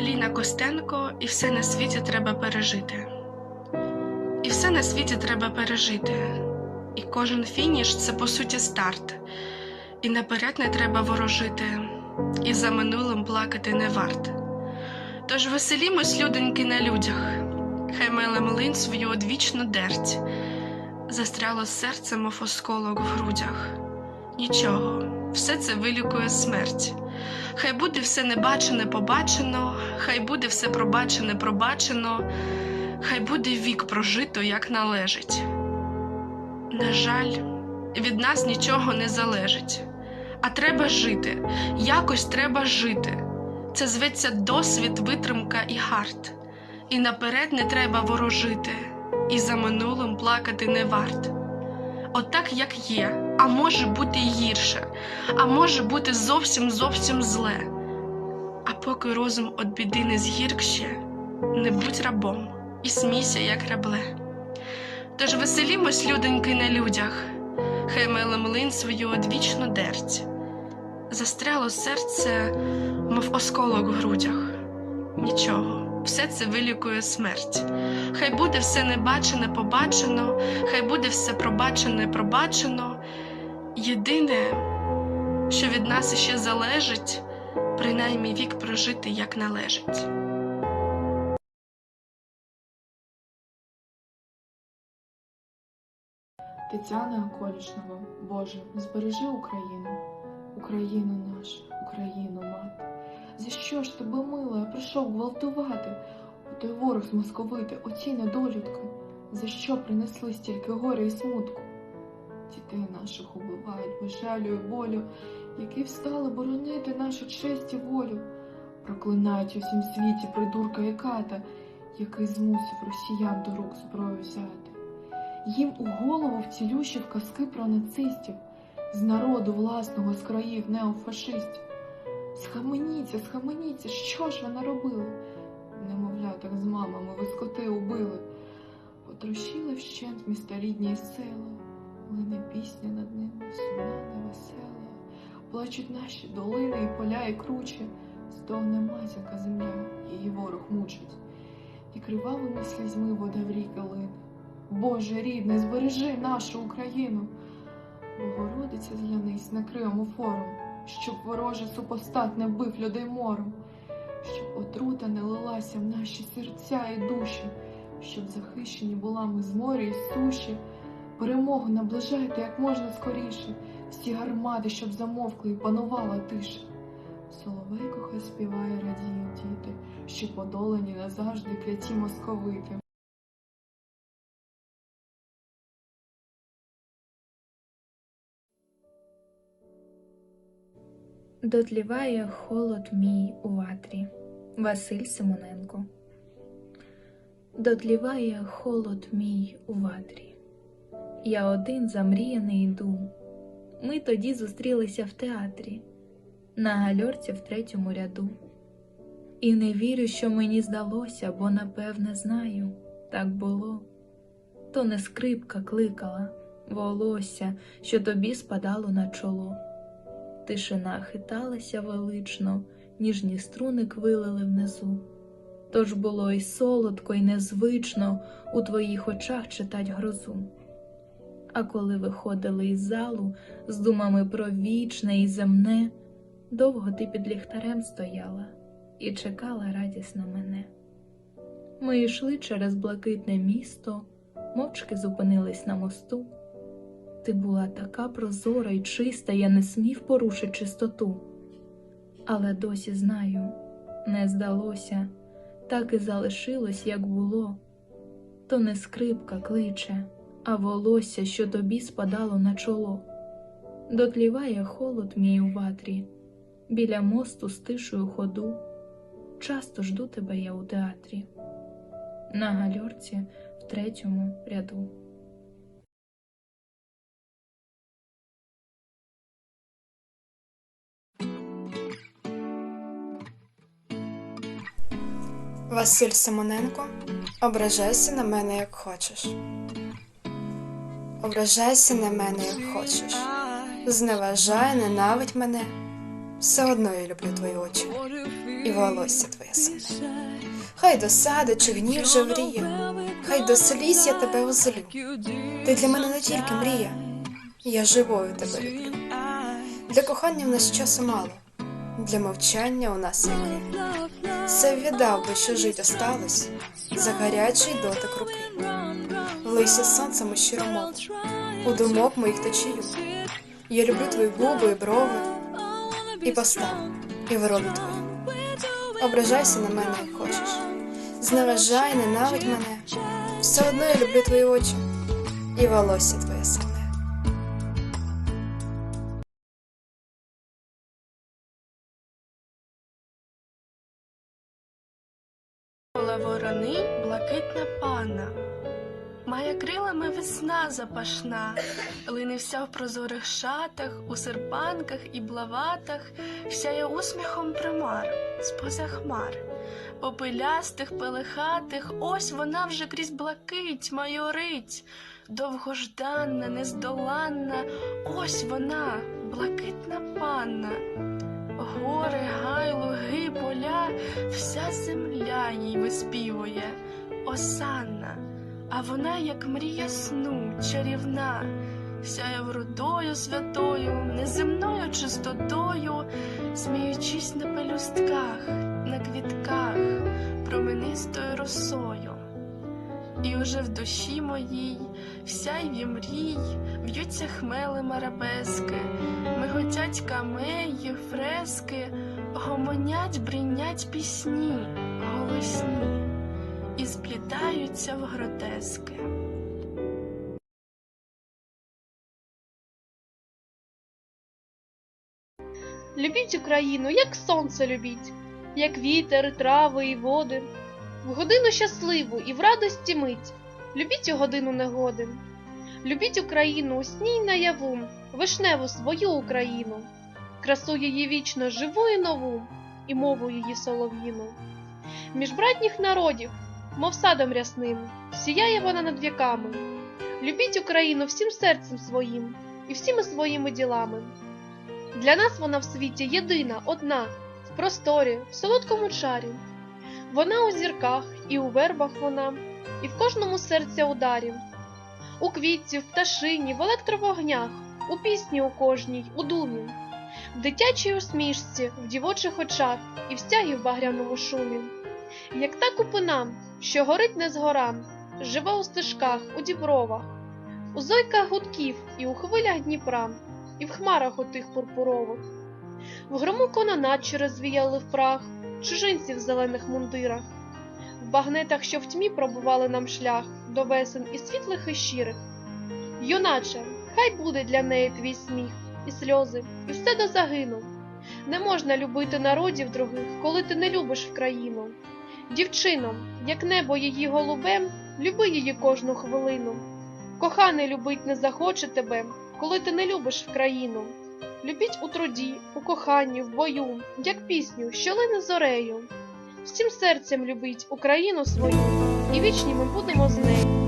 Ліна Костенко, і все на світі треба пережити. І все на світі треба пережити. І кожен фініш це по суті старт. І наперед не треба ворожити, і за минулим плакати не варт. Тож веселімось, людоньки, на людях, хай меле млин свою одвічну дерть, застряло серце, мов осколок в грудях. Нічого, все це вилікує смерть. Хай буде все небачене побачено, хай буде все пробачене пробачено, хай буде вік прожито, як належить. На жаль, від нас нічого не залежить, а треба жити, якось треба жити. Це зветься досвід, витримка і гард. І наперед не треба ворожити, і за минулим плакати не варт. Отак, як є, а може бути гірше, а може бути зовсім зовсім зле. А поки розум від біди не згіркще, не будь рабом і смійся, як рабле. Тож веселімось, людоньки, на людях, хай меле млин свою одвічну дерть. Застряло серце, мов осколок в грудях. Нічого, все це вилікує смерть. Хай буде все небачене побачено, хай буде все пробачене пробачено. Єдине, що від нас іще залежить, принаймні вік прожити як належить. Тетяна Колішнова, Боже, збережи Україну, Україну нашу, Україну мати. За що ж тебе я прийшов гвалтувати? Той ворог змосковити, оці недолюдки, за що принесли стільки горя і смутку? Дітей наших убивають, без жалю і болю, які встали боронити нашу честь і волю. Проклинають у всім світі придурка і ката, який змусив росіян до рук зброю взяти. Їм у голову вцілющі в казки про нацистів, з народу власного з країв неофашистів. Схаменіться, схаменіться, що ж ви наробили? Немовляток з мамами ви скоти убили, потрощили вщент міста рідні й села, лине пісня над ними, сумна, невесела, плачуть наші долини і поля, і кручі, стогне матінка земля, її ворог мучить, і кривавими слізьми вода в ріки лине. Боже рідний, збережи нашу Україну. Богородиця зглянись, накриємо форум, щоб вороже супостат не вбив людей мором, щоб отрута не лилася в наші серця і душі, щоб захищені була ми з моря і суші. Перемогу наближайте як можна скоріше, всі гармати, щоб замовкли і панувала тиша. Соловейко хай співає, радіють діти, що подолані назавжди кляті московити. Дотліває холод мій у ватрі. Василь Симоненко. Дотліває холод мій у ватрі. Я один замріяний йду. Ми тоді зустрілися в театрі, на гальорці в третьому ряду. І не вірю, що мені здалося, бо напевне знаю, так було. То не скрипка кликала, волосся, що тобі спадало на чоло. Тишина хиталася велично, ніжні струни квилили внизу. Тож було й солодко, й незвично у твоїх очах читать грозу. А коли виходили із залу з думами про вічне і земне, довго ти під ліхтарем стояла і чекала радісно мене. Ми йшли через блакитне місто, мовчки зупинились на мосту. Ти була така прозора і чиста, я не смів порушити чистоту. Але досі знаю, не здалося, так і залишилось, як було. То не скрипка кличе, а волосся, що тобі спадало на чоло. Дотліває холод мій у ватрі, біля мосту стишую ходу. Часто жду тебе я у театрі, на гальорці в третьому ряду. Василь Симоненко, ображайся на мене, як хочеш. Ображайся на мене, як хочеш. Зневажай, ненавидь мене. Все одно я люблю твої очі і волосся твоє сине. Хай досада чи гнів жевріє, хай до сліз я тебе озлю. Ти для мене не тільки мрія, я живою тебе люблю. Для кохання в нас часу мало, для мовчання у нас крім. Все віддав би, що жить осталось, за гарячий дотик руки. Лися сонцем у щиро мов, у думок моїх течію. Я люблю твої губи і брови, і поставу, і вроду твою. Ображайся на мене, як хочеш. Зневажай, ненавидь мене. Все одно я люблю твої очі і волосся твоє сине. Блакитна має крилами весна запашна, лине вся в прозорих шатах, у серпанках і блаватах, сяє усміхом примар, споза хмар, попилястих, пелехатих, ось вона вже крізь блакить майорить, довгожданна, нездоланна, ось вона, блакитна панна. Гори, гай, луги, поля, вся земля їй виспівує, осанна, а вона, як мрія сну, чарівна, сяє вродою святою, неземною чистотою, сміючись на пелюстках, на квітках, променистою росою. І уже в душі моїй, в сяйві мрій, в'ються хмели марабески, миготять камеї, фрески, гомонять, бринять пісні, голосні, і сплітаються в гротески. Любіть Україну, як сонце любіть, як вітер, трави і води. В годину щасливу і в радості мить, любіть у годину негоди. Любіть Україну у сні й наяву, вишневу свою Україну, красу її вічно живу і нову, і мову її солов'їну. Між братніх народів, мов садом рясним, сіяє вона над віками. Любіть Україну всім серцем своїм і всіми своїми ділами. Для нас вона в світі єдина, одна, в просторі, в солодкому чарі. Вона у зірках і у вербах вона, і в кожному серця ударі, у квітці, в пташині, в електровогнях, у пісні у кожній, у думі, в дитячій усмішці, в дівочих очах і в стягі в багряному шумі. Як та купина, що горить не згора, живе у стежках, у дібровах, у зойках гудків і у хвилях Дніпра і в хмарах отих пурпурових. В грому кононат, що розвіяли в прах, чужинці в зелених мундирах, в багнетах, що в тьмі пробували нам шлях до весен і світлих, і щирих. Юначе, хай буде для неї твій сміх, і сльози, і все до загину. Не можна любити народів других, коли ти не любиш в країну. Дівчино, як небо її голубе, люби її кожну хвилину. Коханий любить не захоче тебе, коли ти не любиш в країну. Любіть у труді, у коханні, в бою, як пісню, що лине зорею. Всім серцем любіть Україну свою, і вічні ми будемо з нею.